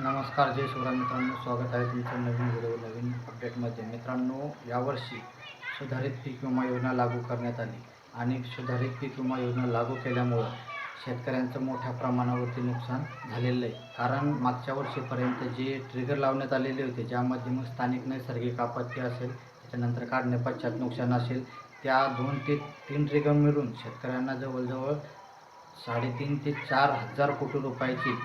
नमस्कार जय शिवराम मित्रांनो. स्वागत आहे तुमचं नवीन व्हिडिओ नवीन अपडेटमध्ये मित्रांनो यावर्षी सुधारित पीक विमा योजना लागू करण्यात आली आणि सुधारित पीक विमा योजना लागू केल्यामुळं शेतकऱ्यांचं मोठ्या प्रमाणावरती नुकसान झालेलं आहे. कारण मागच्या वर्षीपर्यंत जे ट्रिगर लावण्यात आलेले होते ज्यामध्ये मग स्थानिक नैसर्गिक आपत्ती असेल त्याच्यानंतर काढण्यापश्चात नुकसान असेल त्या दोन ते तीन ट्रिगर मिळून शेतकऱ्यांना जवळजवळ साडेतीन ते चार हजार कोटी रुपयाची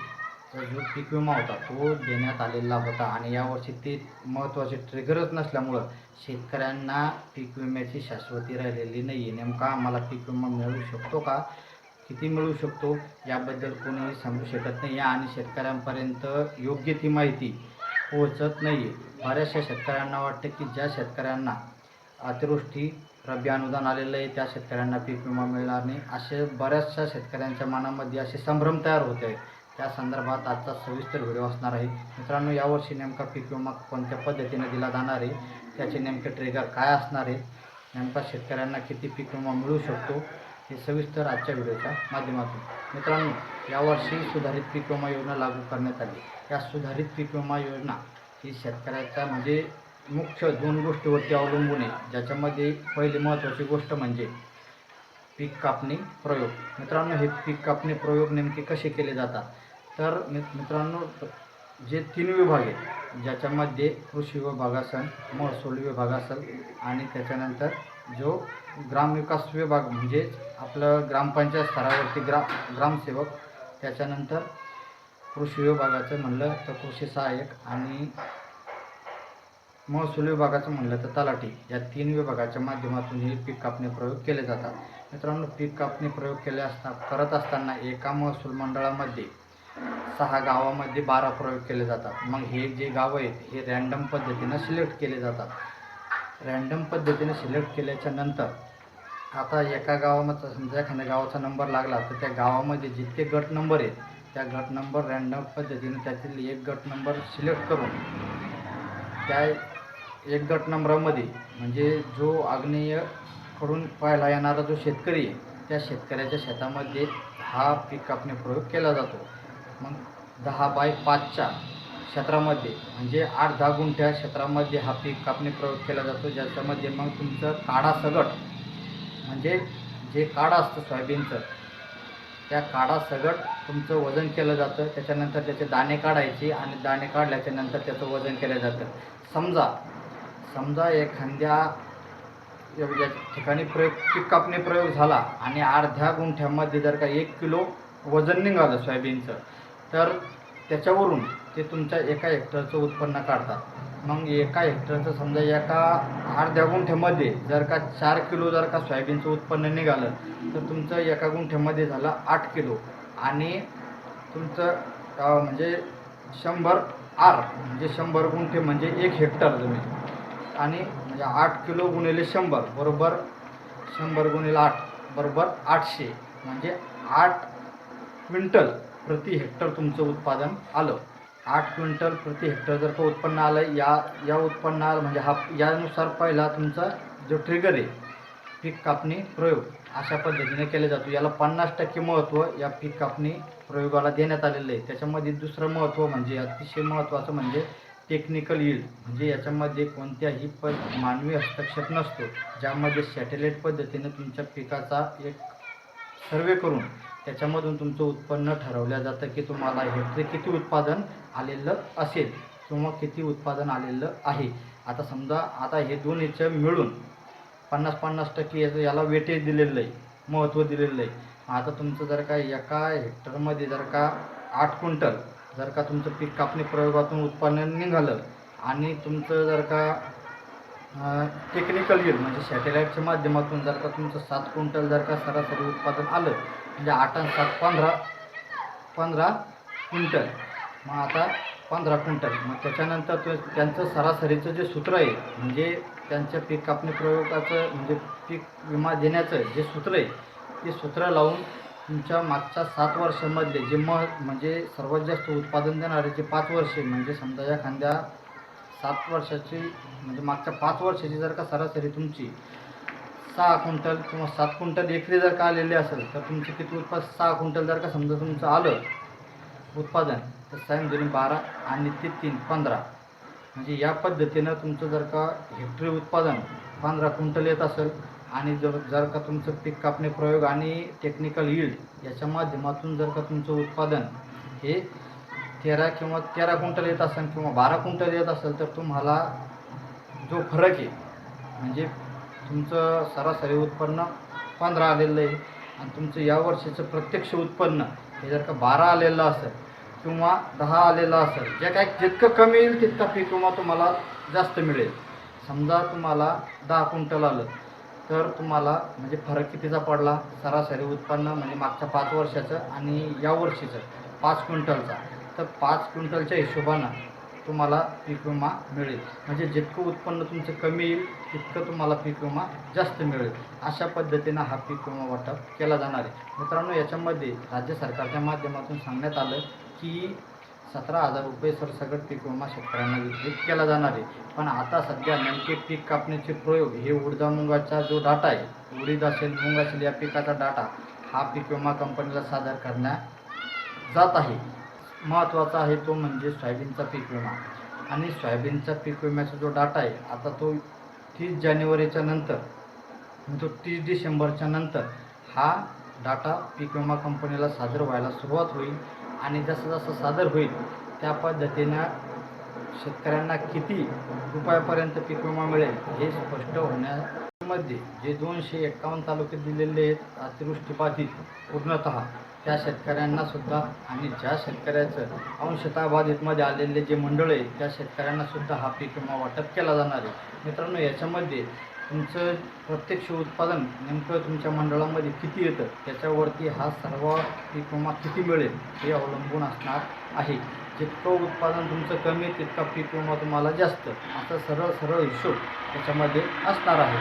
जो पीक विमा होता. तो देण्यात आलेला होता आणि यावर्षी ते महत्त्वाचे ट्रिगरच नसल्यामुळं शेतकऱ्यांना पीक विम्याची शाश्वती राहिलेली नाही आहे नेमका आम्हाला पीक विमा मिळू शकतो का? किती मिळू शकतो? याबद्दल कोणीही सांगू शकत नाही आणि शेतकऱ्यांपर्यंत योग्य ती माहिती पोहोचत नाही आहे बऱ्याचशा शेतकऱ्यांना वाटतं की ज्या शेतकऱ्यांना अतिवृष्टी रब्बी अनुदान आलेलं आहे त्या शेतकऱ्यांना पीक विमा मिळणार नाही. असे बऱ्याचशा शेतकऱ्यांच्या मनामध्ये असे संभ्रम तयार होत आहेत त्या संदर्भात आजचा सविस्तर व्हिडिओ असणार आहे. मित्रांनो यावर्षी नेमका पीक विमा कोणत्या पद्धतीने दिला जाणार आहे? त्याचे नेमके ट्रिगर काय असणार आहे? नेमका शेतकऱ्यांना किती पीक विमा मिळू शकतो? हे सविस्तर आजच्या व्हिडिओच्या माध्यमातून. मित्रांनो यावर्षी सुधारित पीक विमा योजना लागू करण्यात आली. या सुधारित पीक विमा योजना ही शेतकऱ्याचा म्हणजे मुख्य दोन गोष्टीवरती अवलंबून आहे. ज्याच्यामध्ये पहिली महत्त्वाची गोष्ट म्हणजे पीक कापणी प्रयोग. मित्रांनो हे पीक कापणी प्रयोग नेमके कसे केले जातात? तर मित्रांनो जे तीन विभाग आहेत ज्याच्यामध्ये कृषी विभाग असेल महसूल विभाग असेल आणि त्याच्यानंतर जो ग्रामविकास विभाग म्हणजेच आपलं ग्रामपंचायत स्तरावरती ग्रा ग्रामसेवक त्याच्यानंतर कृषी विभागाचं म्हणलं तर कृषी सहाय्यक आणि महसूल विभागाचं म्हणलं तर तलाठी. या तीन विभागाच्या माध्यमातून हे पीक कापणी प्रयोग केले जातात. मित्रांनो पीक कापणी प्रयोग केले असता करत असताना एका महसूल मंडळामध्ये सहा गावामध्ये बारा प्रयोग केले जातात. मग हे जे गावं आहेत हे रॅन्डम पद्धतीनं सिलेक्ट केले जातात. रॅन्डम पद्धतीने सिलेक्ट केल्याच्यानंतर आता एका गावामध्ये समजा एखाद्या गावाचा नंबर लागला तर त्या गावामध्ये जितके गट नंबर आहेत त्या गट नंबर रॅन्डम पद्धतीने त्यातील एक गट नंबर सिलेक्ट करून त्या एक गट नंबरामध्ये म्हणजे जो आग्नेय खडून पाहायला येणारा जो शेतकरी आहे त्या शेतकऱ्याच्या शेतामध्ये हा पीक कापणी प्रयोग केला जातो. मग दहा बाय पाचच्या क्षेत्रामध्ये म्हणजे आठ दहा गुंठ्या क्षेत्रामध्ये हा पीक कापणी प्रयोग केला जातो. ज्याच्यामध्ये मग तुमचं काढा सगट म्हणजे जे काढा असतं सोयाबीनचं त्या काढा सगट तुमचं वजन केलं जातं. त्याच्यानंतर त्याचे दाणे काढायचे आणि दाणे काढल्याच्या नंतर त्याचं वजन केलं जातं. समजा समजा एखाद्या या ठिकाणी प्रयोग पीक कापणी प्रयोग झाला आणि अर्ध्या गुंठ्यामध्ये जर का एक किलो वजन निघालं सोयाबीनचं तर त्याच्यावरून ते तुमच्या एका हेक्टरचं उत्पन्न काढतात. मग एका हेक्टरचं समजा एका अर्ध्या गुंठ्यामध्ये जर का चार किलो जर का सोयाबीनचं उत्पन्न निघालं तर तुमचं एका गुंठ्यामध्ये झालं आठ किलो. आणि तुमचं म्हणजे शंभर आर म्हणजे शंभर गुंठे म्हणजे एक हेक्टर जमीन. आणि म्हणजे आठ किलो गुणिले शंभर बरोबर? शंभर गुणिले आठ बरोबर? आठशे. म्हणजे आठ क्विंटल प्रति हेक्टर तुमचं उत्पादन आलं. आठ क्विंटल प्रति हेक्टर जर का उत्पन्न आलं या या उत्पन्ना म्हणजे हा यानुसार पहिला तुमचा जो ट्रिगर आहे पीक कापणी प्रयोग अशा पद्धतीने केला जातो. याला पन्नास टक्के महत्त्व या पीक कापणी प्रयोगाला देण्यात आलेलं आहे. त्याच्यामध्ये दुसरं महत्त्व म्हणजे अतिशय महत्त्वाचं म्हणजे टेक्निकल यील्ड म्हणजे याच्यामध्ये कोणत्याही प मानवी हस्तक्षेप नसतो. ज्यामध्ये सॅटेलाईट पद्धतीने तुमच्या पिकाचा एक सर्वे करून त्याच्यामधून तुमचं उत्पन्न ठरवलं जातं की तुम्हाला हेक्टरी किती उत्पादन आलेलं असेल किंवा किती उत्पादन आलेलं आहे. आता समजा आता हे दोन याचं मिळून पन्नास पन्नास टक्के याचं याला वेटेज दिलेलं आहे महत्त्व दिलेलं आहे. आता तुमचं जर का एका हेक्टरमध्ये जर का आठ क्विंटल जर का तुमचं पीक कापणी प्रयोगातून उत्पन्न निघालं आणि तुमचं जर का टेक्निकल येईल म्हणजे सॅटेलाईटच्या माध्यमातून जर का तुमचं सात क्विंटल जर का सरासरी उत्पादन आलं म्हणजे आठ आणि सात पंधरा पंधरा क्विंटल. मग आता पंधरा क्विंटल. मग त्याच्यानंतर तो त्यांचं सरासरीचं जे सूत्र आहे म्हणजे त्यांच्या पीक कापणी प्रयोगाचं म्हणजे पीक विमा देण्याचं जे सूत्र आहे ते सूत्र लावून तुमच्या मागच्या सात वर्षामधले जे म म्हणजे सर्वात जास्त उत्पादन देणारे जे पाच वर्षे म्हणजे समजा एखाद्या सात वर्षाची म्हणजे मागच्या पाच वर्षाची जर का सरासरी तुमची सहा क्विंटल किंवा सात क्विंटल एकरी जर का आलेली असेल तर तुमचे किती उत्पादन सहा क्विंटल जर का समजा तुमचं आलं उत्पादन तर सायन दोन्ही बारा आणि ते तीन पंधरा. म्हणजे या पद्धतीनं तुमचं जर का हेक्टरी उत्पादन पंधरा क्विंटल येत असेल आणि जर जर का तुमचं पीक कापणी प्रयोग आणि टेक्निकल यील्ड याच्या माध्यमातून जर का तुमचं उत्पादन हे तेरा किंवा तेरा क्विंटल येत असेल किंवा बारा क्विंटल येत असेल तर तुम्हाला जो फरक आहे म्हणजे तुमचं सरासरी उत्पन्न पंधरा आलेलं आहे आणि तुमचं या वर्षीचं प्रत्यक्ष उत्पन्न हे जर का बारा आलेलं असेल किंवा दहा आलेलं असेल जे काय जितकं कमी येईल तितका पीक किंवा तुम्हाला जास्त मिळेल. समजा तुम्हाला दहा क्विंटल आलं तर तुम्हाला म्हणजे फरक कितीचा पडला? सरासरी उत्पन्न म्हणजे मागच्या पाच वर्षाचं आणि या वर्षीचं पाच क्विंटलचा. तर पाच क्विंटलच्या हिशोबानं तुम्हाला पीक विमा मिळेल. म्हणजे जितकं उत्पन्न तुमचं कमी येईल तितकं तुम्हाला पीक विमा जास्त मिळेल. अशा पद्धतीनं हा पीक विमा वाटप केला जाणार आहे. मित्रांनो याच्यामध्ये राज्य सरकारच्या माध्यमातून सांगण्यात आलं की सतरा हजार रुपये सरसकट पीक विमा शेतकऱ्यांना वितरित केला जाणार आहे. पण आता सध्या नेमके पीक कापणीचे प्रयोग हे उडदा मुंगाचा जो डाटा आहे उडीद असेल मुंग असेल या पिकाचा डाटा हा पीक विमा कंपनीला सादर करण्यात जात आहे. महत्त्वाचा आहे तो म्हणजे सोयाबीनचा पीक विमा. आणि सोयाबीनचा पीक विम्याचा जो डाटा आहे आता तो तीस जानेवारीच्या नंतर तो तीस डिसेंबरच्या नंतर हा डाटा पीक विमा कंपनीला सादर व्हायला सुरुवात होईल. आणि जसं जसं सादर होईल त्या पद्धतीनं शेतकऱ्यांना किती रुपयापर्यंत पीक विमा मिळेल हे स्पष्ट होण्यामध्ये जे दोनशे एक्कावन्न तालुके दिलेले आहेत अतिवृष्टीबाधित पूर्णतः त्या शेतकऱ्यांना सुद्धा आणि ज्या शेतकऱ्याचं अंशतः बाधितमध्ये आलेले जे मंडळ आहे त्या शेतकऱ्यांना सुद्धा हा पीक विमा वाटप केला जाणार आहे. मित्रांनो याच्यामध्ये तुमचं प्रत्यक्ष उत्पादन नेमकं तुमच्या मंडळामध्ये किती येतं? त्याच्यावरती हा सर्व पीक विमा किती मिळेल हे अवलंबून असणार आहे. जितकं उत्पादन तुमचं कमी तितका पीक विमा तुम्हाला जास्त. असा सरळ सरळ हिशोब त्याच्यामध्ये असणार आहे.